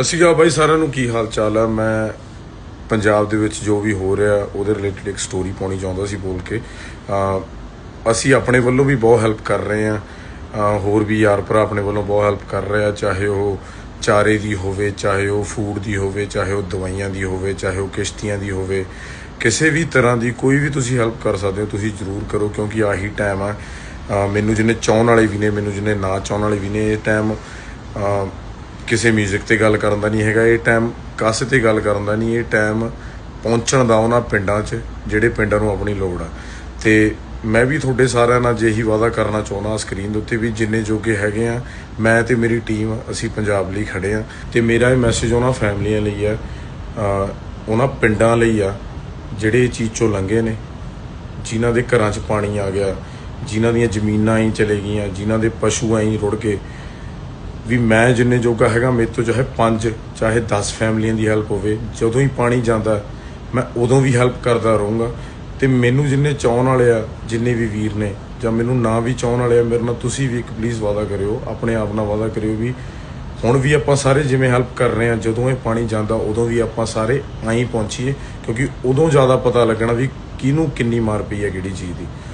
ਅਸੀਂ ਕਹਾ ਬਾਈ ਸਾਰਿਆਂ ਨੂੰ ਕੀ ਹਾਲ ਚਾਲ ਆ? ਮੈਂ ਪੰਜਾਬ ਦੇ ਵਿੱਚ ਜੋ ਵੀ ਹੋ ਰਿਹਾ, ਉਹਦੇ ਰਿਲੇਟਡ ਇੱਕ ਸਟੋਰੀ ਪਾਉਣੀ ਚਾਹੁੰਦਾ ਸੀ ਬੋਲ ਕੇ। ਅਸੀਂ ਆਪਣੇ ਵੱਲੋਂ ਵੀ ਬਹੁਤ ਹੈਲਪ ਕਰ ਰਹੇ ਆ ਹੋਰ ਵੀ ਯਾਰ ਭਰਾ ਆਪਣੇ ਵੱਲੋਂ ਬਹੁਤ ਹੈਲਪ ਕਰ ਰਹੇ ਆ, ਚਾਹੇ ਉਹ ਚਾਰੇ ਦੀ ਹੋਵੇ, ਚਾਹੇ ਉਹ ਫੂਡ ਦੀ ਹੋਵੇ, ਚਾਹੇ ਉਹ ਦਵਾਈਆਂ ਦੀ ਹੋਵੇ, ਚਾਹੇ ਉਹ ਕਿਸ਼ਤੀਆਂ ਦੀ ਹੋਵੇ। ਕਿਸੇ ਵੀ ਤਰ੍ਹਾਂ ਦੀ ਕੋਈ ਵੀ ਤੁਸੀਂ ਹੈਲਪ ਕਰ ਸਕਦੇ ਹੋ, ਤੁਸੀਂ ਜ਼ਰੂਰ ਕਰੋ, ਕਿਉਂਕਿ ਆਹੀ ਟਾਈਮ ਆ। ਮੈਨੂੰ ਜਿਹਨੇ ਚਾਹਣ ਵਾਲੇ ਵੀ ਨੇ, ਮੈਨੂੰ ਜਿਹਨੇ ਨਾ ਚਾਹਣ ਵਾਲੇ ਵੀ ਨੇ, ਇਹ ਟਾਈਮ ਕਿਸੇ 뮤직 ਤੇ ਗੱਲ ਕਰਨ ਦਾ ਨਹੀਂ ਹੈਗਾ, ਇਹ ਟਾਈਮ ਕਾਸੇ ਤੇ ਗੱਲ ਕਰਨ ਦਾ ਨਹੀਂ, ਇਹ ਟਾਈਮ ਪਹੁੰਚਣ ਦਾ ਉਹਨਾਂ ਪਿੰਡਾਂ 'ਚ, ਜਿਹੜੇ ਪਿੰਡਾਂ ਨੂੰ ਆਪਣੀ ਲੋੜ ਆ। ਤੇ ਮੈਂ ਵੀ ਤੁਹਾਡੇ ਸਾਰਿਆਂ ਨਾਲ ਜਿਹੀ ਵਾਅਦਾ ਕਰਨਾ ਚਾਹੁੰਦਾ ਸਕਰੀਨ ਦੇ ਉੱਤੇ ਵੀ ਜਿੰਨੇ ਜੋਗੇ ਹੈਗੇ ਆ, ਮੈਂ ਤੇ ਮੇਰੀ ਟੀਮ ਅਸੀਂ ਪੰਜਾਬ ਲਈ ਖੜੇ ਆ ਤੇ ਮੇਰਾ ਇਹ ਮੈਸੇਜ ਉਹਨਾਂ ਫੈਮਲੀਆਂ ਲਈ ਆ ਉਹਨਾਂ ਪਿੰਡਾਂ ਲਈ ਆ, ਜਿਹੜੇ ਇਹ ਚੀਜ਼ ਚੋਂ ਲੰਘੇ ਨੇ, ਜਿਨ੍ਹਾਂ ਦੇ ਘਰਾਂ 'ਚ ਪਾਣੀ ਆ ਗਿਆ, ਜਿਨ੍ਹਾਂ ਦੀਆਂ ਜ਼ਮੀਨਾਂ ਹੀ ਚਲੇ ਗਈਆਂ, ਜਿਨ੍ਹਾਂ ਦੇ ਪਸ਼ੂ ਐਂ ਰੁੜ ਕੇ ਵੀ ਮੈਂ ਜਿੰਨੇ ਜੋਗਾ ਹੈਗਾ, ਮੇਰੇ ਤੋਂ ਚਾਹੇ 5 ਚਾਹੇ 10 ਫੈਮਲੀਆਂ ਦੀ ਹੈਲਪ ਹੋਵੇ, ਜਦੋਂ ਹੀ ਪਾਣੀ ਜਾਂਦਾ, ਮੈਂ ਉਦੋਂ ਵੀ ਹੈਲਪ ਕਰਦਾ ਰਹੂੰਗਾ। ਤੇ ਮੈਨੂੰ ਜਿੰਨੇ ਚਾਹਣ ਵਾਲੇ ਆ, ਜਿੰਨੇ ਵੀ ਵੀਰ ਨੇ, ਜਾਂ ਮੈਨੂੰ ਨਾ ਵੀ ਚਾਹਣ ਵਾਲੇ ਆ, ਮੇਰੇ ਨਾਲ ਤੁਸੀਂ ਵੀ ਇੱਕ ਪਲੀਜ਼ ਵਾਅਦਾ ਕਰਿਓ, ਆਪਣੇ ਆਪ ਨਾਲ ਵਾਅਦਾ ਕਰਿਓ ਵੀ ਹੁਣ ਵੀ ਆਪਾਂ ਸਾਰੇ ਜਿਵੇਂ ਹੈਲਪ ਕਰ ਰਹੇ ਆ ਜਦੋਂ ਇਹ ਪਾਣੀ ਜਾਂਦਾ, ਉਦੋਂ ਵੀ ਆਪਾਂ ਸਾਰੇ ਆਈ ਪਹੁੰਚੀਏ, ਕਿਉਂਕਿ ਉਦੋਂ ਜ਼ਿਆਦਾ ਪਤਾ ਲੱਗਣਾ ਵੀ ਕਿਹਨੂੰ ਕਿੰਨੀ ਮਾਰ ਪਈ ਹੈ ਕਿਹੜੀ ਚੀਜ਼ ਦੀ।